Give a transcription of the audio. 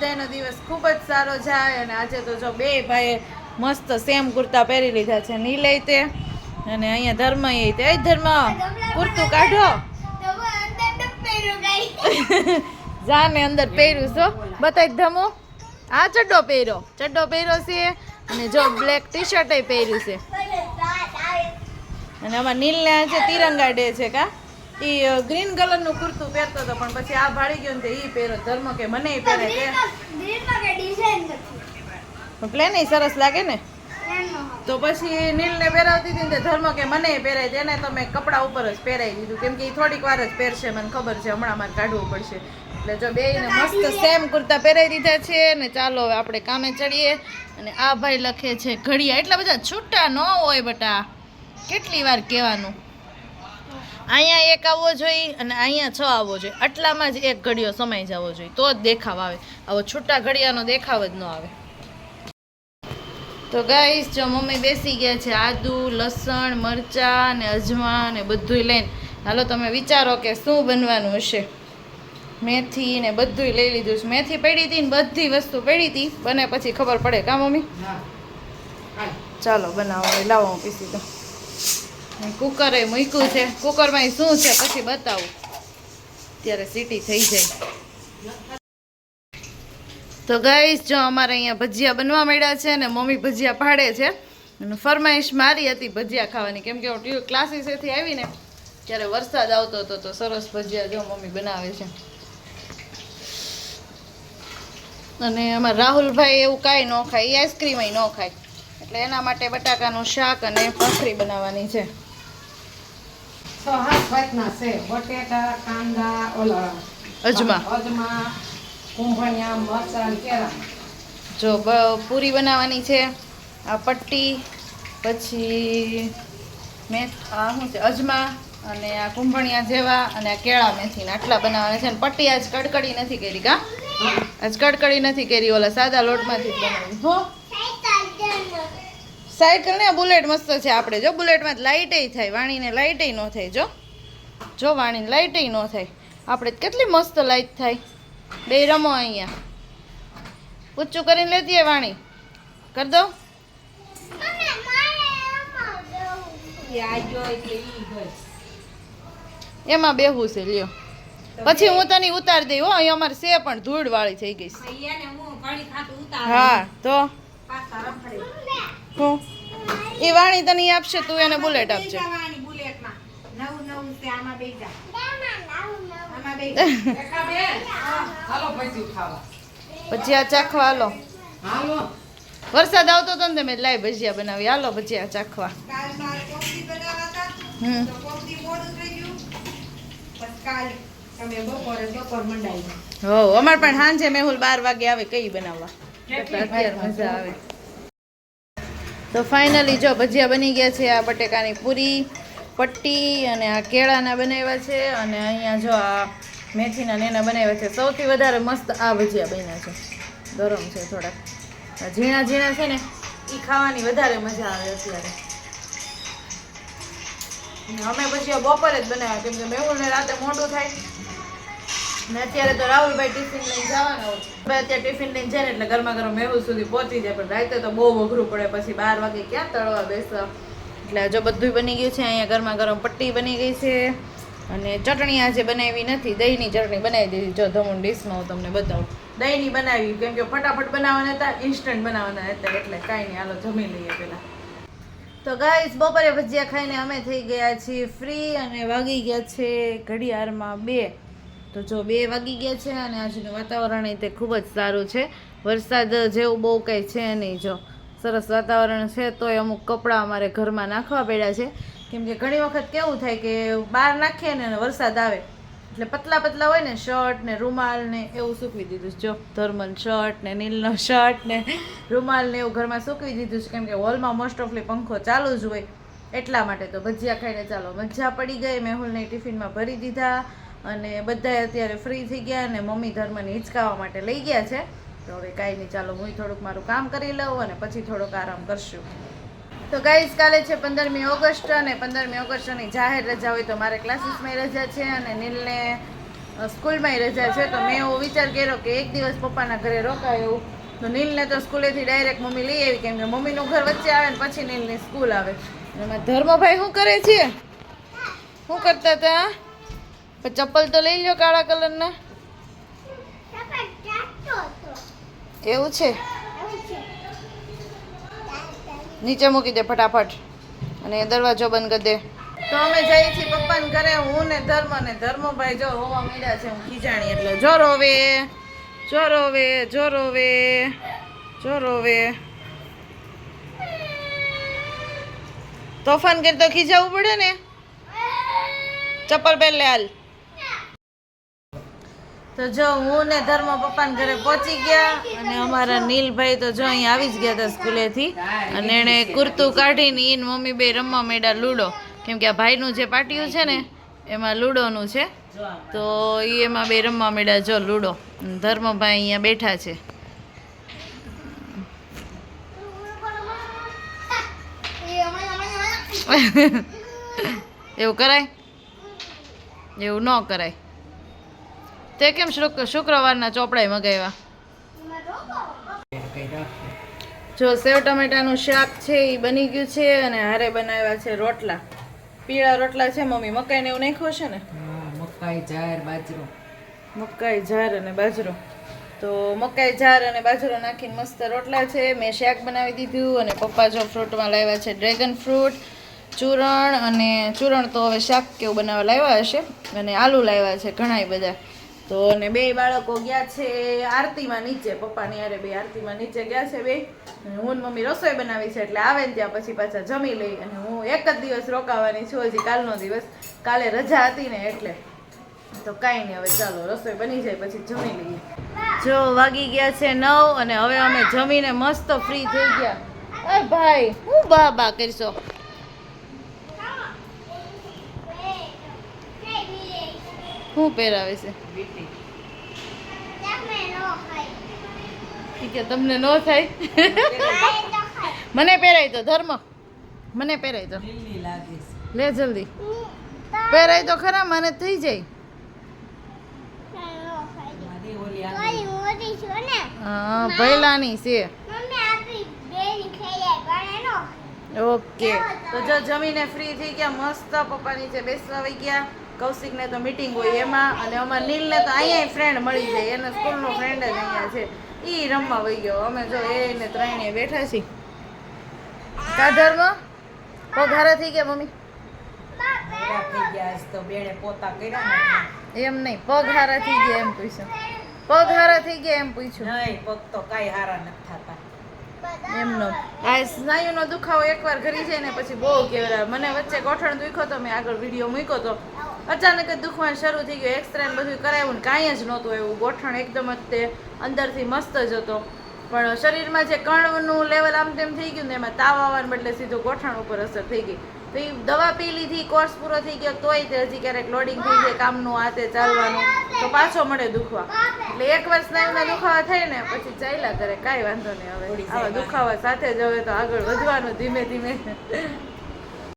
બધાનો દિવસ ખૂબ જ સારો જાય અને આજે તો જો બે ભાઈએ મસ્ત સેમ કુર્તા પહેરી લીધા છે નીલે તે અને અહીંયા ધર્મ એ તે. ધર્મ. કુર્તું કાઢો. જાને અંદર પહેર્યું છો બતાવી ધમો. આ ચડ્ડો પહેર્યો. ચડ્ડો પહેર્યો છે અને જો બ્લેક ટી શર્ટ પહેર્યું છે. અને આમાં નીલને આજે તિરંગા ડે છે કા? એ ગ્રીન કલરનું કુર્તું પહેરતો હતો પણ પછી આ ભાળી ગયો ને તે ઈ પહેરો. ધર્મ કે મને પહેરે તે પ્લેન સરસ લાગે ને? તો પછી નીલને પહેરાવતી હતી ને ધર્મ કે મને પહેરાય તેને તો મેં કપડા ઉપર જ પહેરાવી દીધું. કેમ કે એ થોડીક વાર જ પહેરશે મને ખબર છે. હમણાં મારે કાઢવું પડશે. એટલે જો બેયને મસ્ત સેમ કુર્તા પહેરાવી દીધા છે ને ચાલો હવે આપણે કામે ચડીએ. અને આ ભાઈ લખે છે ઘડિયા. એટલા બધા છૂટા ન હોય બટા. કેટલી વાર કહેવાનું? અહીંયા એક આવવો જોઈએ અને અહીંયા છ આવવો જોઈએ. આટલામાં જ એક ઘડિયો સમાઈ જવો જોઈએ. તો જ દેખાવ આવે. આવો છૂટા ઘડિયાનો દેખાવ જ ન આવે. તો ગાઈસ જો મમ્મી બેસી ગયા છે આદુ લસણ મરચાં ને અજમા ને બધુંય લઈને. હાલો તમે વિચારો કે શું બનવાનું હશે. મેથી ને બધુંય લઈ લીધું છે. મેથી પડી હતી ને બધી વસ્તુ પડી હતી. બને પછી ખબર પડે. કા મમ્મી? ચાલો બનાવો. લાવો હું પીસી દઉં. કુકરે મૂક્યું છે. કુકરમાં શું છે પછી બતાવું. ત્યારે સીટી થઈ જાય. તો ગાઈશ જો અમારે અહીંયા ભજીયા બનવા માંડ્યા છે ને મમ્મી ભજીયા પાડે છે. અને ફરમાઈશ મારી હતી ભજીયા ખાવાની. કેમ કે હું ક્લાસીસેથી આવીને ત્યારે વરસાદ આવતો હતો તો સરસ ભજીયા જો મમ્મી બનાવે છે. અને અમારા રાહુલભાઈ એવું કાંઈ ન ખાય, એ આઈસ્ક્રીમ ન ખાય. એટલે એના માટે બટાકાનું શાક અને ભાખરી બનાવવાની છે. છ હાથ ભાતના છે. બટેટા કાંદા ઓલા અજમા. અજમા કુંભણિયા મરચાં કેળા. જો પૂરી બનાવવાની છે. આ પટ્ટી પછી મેં આ શું છે? અજમા અને આ કુંભણિયા જેવા અને આ કેળા મેથીના આટલા બનાવવાના છે. અને પટ્ટી આજ કડકડી નથી કરી કા? આજ કડકડી નથી કરી ઓલા સાદા લોટમાંથી જ બનાવી હો? સાયકલ ને બુલેટ મસ્ત છે આપણે જો બુલેટમાં લાઇટે થાય વાણીને લાઇટે ન થાય જો. જો વાણીને લાઇટે ન થાય. આપણે કેટલી મસ્ત લાઇટ થાય. બે રમો અહીંયા. ઊંચું કરીને લેતી હોય વાણી. કર દો. એમાં બેહું છે લ્યો. પછી હું તને ઉતાર દઈ હો અહીં અમારે સે પણ ધૂળ વાળી થઈ ગઈ છે. હા તો. એ વાણી તને આપશે તું એને બુલેટ આપજે. ભજીયા ચાખવા હાલો. વરસાદ આવતો હતો ને તમે લાઈ ભજીયા બનાવી. હાલો ભજીયા ચાખવા. હમ. હો અમાર પણ સાંજે મેહુલ બાર વાગે આવે કઈ બનાવવા? એટલે અત્યારે મજા આવે. તો ફાઇનલી જો ભજીયા બની ગયા છે, આ બટેકાની પૂરી, પટ્ટી અને આ કેળાના બનાવ્યા છે અને અહીંયા જો આ મેથીના નેના બનાવ્યા છે. સૌથી વધારે મસ્ત આ ભજીયા બન્યા છે. ગરમ છે થોડાક. ઝીણા ઝીણા છે ને એ ખાવાની વધારે મજા આવે અત્યારે. અમે પછી બપોરે જ બનાવ્યા, કેમ કે મેહુલને રાતે મોટું થાય ને અત્યારે તો રાહુલભાઈ ટિફિન લઈને જવાનો હોય અત્યારે ટિફિન લઈને જાય ને એટલે ગરમા ગરમ મેહુલ સુધી પહોંચી જાય, પણ રાતે તો બહુ અઘરું પડે. પછી બાર વાગે ક્યાં તળવા બેસવા એટલે જો બધું બની ગયું છે, અહીંયા ગરમા ગરમ પટ્ટી બની ગઈ છે. અને ચટણી આજે બનાવી નથી, દહીંની ચટણી બનાવી દીધી. જો ધમણ ડીશમાં હું તમને બતાવું. દહીંની બનાવી, કેમ કે ફટાફટ બનાવવાના હતા ઇન્સ્ટન્ટ બનાવવાના હતા, એટલે કાંઈ નહીં. હાલો, જમી લઈએ પહેલાં. તો ગાઈસ બપોરે ભજીયા ખાઈને અમે થઈ ગયા છીએ ફ્રી અને વાગી ગયા છે ઘડિયાળમાં બે. તો જો બે વાગી ગયા છે અને આજનું વાતાવરણ એ તે ખૂબ જ સારું છે. વરસાદ જેવું બહુ કંઈ છે નહીં જો. સરસ વાતાવરણ છે તોય અમુક કપડાં અમારે ઘરમાં નાખવા પડ્યા છે. કેમ કે ઘણી વખત કેવું થાય કે બહાર નાખીએ ને વરસાદ આવે. એટલે પતલા પતલા હોય ને શર્ટ ને રૂમાલ ને એવું સૂકવી દીધું છે. જો, ધર્મન શર્ટ ને નીલનો શર્ટ ને રૂમાલ ને એવું ઘરમાં સૂકવી દીધું છે. કેમ કે હોલમાં મોસ્ટ ઓફલી પંખો ચાલુ જ હોય. એટલા માટે તો ભજીયા ખાઈને ચાલો. મજા પડી ગઈ. મેહુલને ટિફિનમાં ભરી દીધા. અને બધાએ અત્યારે ફ્રી થઈ ગયા અને મમ્મી ધર્મને હિંચકાવા માટે લઈ ગયા છે. તો હવે કાંઈ નહીં, ચાલો હું થોડુંક મારું કામ કરી લઉં અને પછી થોડોક આરામ કરશું. તો ગાઈઝ કાલે છે પંદરમી ઓગસ્ટ અને પંદરમી ઓગસ્ટની જાહેર રજા હોય તો મારે ક્લાસીસમાં રજા છે અને નીલને સ્કૂલમાંય રજા છે. તો મેં એવો વિચાર કર્યો કે એક દિવસ પપ્પાના ઘરે રોકાય. તો નીલને તો સ્કૂલેથી ડાયરેક્ટ મમ્મી લઈ આવી કેમ કે મમ્મીનું ઘર વચ્ચે આવે ને પછી નીલની સ્કૂલ આવે. એમાં ધર્મભાઈ શું કરે છે? શું કરતા હતા? ચપ્પલ તો લઈ લો કાળા કલરના. એવું છે? નીચે મૂકી દે ફટાફટ. અને દરવાજો બંધ કરી દે. તો અમે જઈએ છીએ પપ્પાને ઘરે. હું ને ધર્મ ને ધર્મભાઈ જો હોવા મળ્યા છે, હું ખીજાણી એટલે. જો રોવે જો રોવે જો રોવે જો રોવે. તોફાન કરી તો ખીજાવું પડે ને? ચપ્પલ પહેલે હાલ. તો જો હું ને ધર્મ પપ્પાને ઘરે પહોંચી ગયા અને અમારા નીલભાઈ તો જો અહીં આવી જ ગયા હતા સ્કૂલેથી. અને એણે કુર્તું કાઢીને ઈન મમ્મી બે રમવા માંડ્યા લૂડો. કેમ કે આ ભાઈનું જે પાટિયું છે ને, એમાં લૂડોનું છે. તો એ એમાં બે રમવા માંડ્યા જો લૂડો. ધર્મભાઈ અહીંયા બેઠા છે. એવું કરાય? એવું ન કરાય. તે કેમ શુક- શુક્રવારના ચોપડાય મગાવ્યા? જો સેવ ટમેટાનું શાક છે એ બની ગયું છે અને હારે બનાવ્યા છે રોટલા. પીળા રોટલા છે મમ્મી મકાઈને એવું નાખ્યો છે ને? મકાઈ જાર બાજરો. મકાઈ જાર અને બાજરો. તો મકાઈ જાર અને બાજરો નાખીને મસ્ત રોટલા છે. મેં શાક બનાવી દીધું અને પપ્પા જો ફ્રૂટમાં લાવ્યા છે ડ્રેગન ફ્રૂટ ચૂરણ અને ચૂરણ તો હવે શાક કેવું બનાવવા લાવ્યા હશે. અને આલુ લાવ્યા છે ઘણાય બધા. તો અને બે બાળકો ગયા છે આરતીમાં નીચે, પપ્પાની અરે બે આરતીમાં નીચે ગયા છે બે. હું મમ્મી રસોઈ બનાવી છે એટલે આવે ને ત્યાં પછી પાછા જમી લઈ અને હું એક જ દિવસ રોકાવાની છું, હજી કાલનો દિવસ. કાલે રજા હતી ને એટલે. તો કાંઈ નહીં, હવે ચાલો, રસોઈ બની જાય પછી જમી લઈએ. જો, વાગી ગયા છે નવ અને હવે અમે જમીને મસ્ત ફ્રી થઈ ગયા. ભાઈ, હું બા બા કરશો? શું પહેરાવે છે? ઠીક તમને ન થાય. મને પહેરાય તો ધર્મ. મને પહેરાય તો. લે જલ્દી. પહેરાય તો ખરા, મને થઈ જાય. હા, ભૈલાની છે. ઓકે. તો જો જમીને ફ્રી થઈ ગયા, મસ્ત પપ્પાની છે બેસવા વઈ ગયા. કૌશિકને તો મીટિંગ હોય એમાં અને અમારા નીલને તો અહીંયા ફ્રેન્ડ મળી જાય. એને સ્કૂલનો ફ્રેન્ડ જ અહીંયા છે. એ રમવા વહી ગયો. અમે જો એને ત્રણેય બેઠા છીએ. કા ધર્મ પગ હારા થઈ ગયા મમ્મી? ગયા તો બેને પોતા કર્યા ને એમ નહીં. પગ હારા થઈ ગયા એમ પૂછ્યું. પગ હારા થઈ ગયા એમ પૂછ્યું. નહીં પગ તો કાંઈ હારા નથી થતા. એમનો આ સ્નાયુનો દુખાવો એકવાર ઘરી જાય ને પછી બહુ કેવરા મને વચ્ચે ગોઠણ દુખ્યો તો મેં આગળ વીડિયો મૂક્યો તો અચાનક જ દુખવાનું શરૂ થઈ ગયું. એક્સરે ને બધું કરાવ્યું ને કાંઈ જ નહોતું એવું. ગોઠણ એકદમ જ તે અંદરથી મસ્ત જ હતો. પણ શરીરમાં જે કણનું લેવલ આમ તેમ થઈ ગયું ને એમાં તાવ આવવાને બદલે સીધું ગોઠણ ઉપર અસર થઈ ગઈ. તો એ દવા પી લીધી કોર્સ પૂરો થઈ ગયો તોય તે હજી ક્યારેક લોડિંગ થઈ જાય કામનું આ તે ચાલવાનું તો પાછો મળે દુખવા. એટલે એક વર્ષ સ્નાયુના દુખાવા થાય ને પછી ચાલ્યા કરે કાંઈ વાંધો નહીં હવે. આવા દુખાવા સાથે જ હવે તો આગળ વધવાનું ધીમે ધીમે.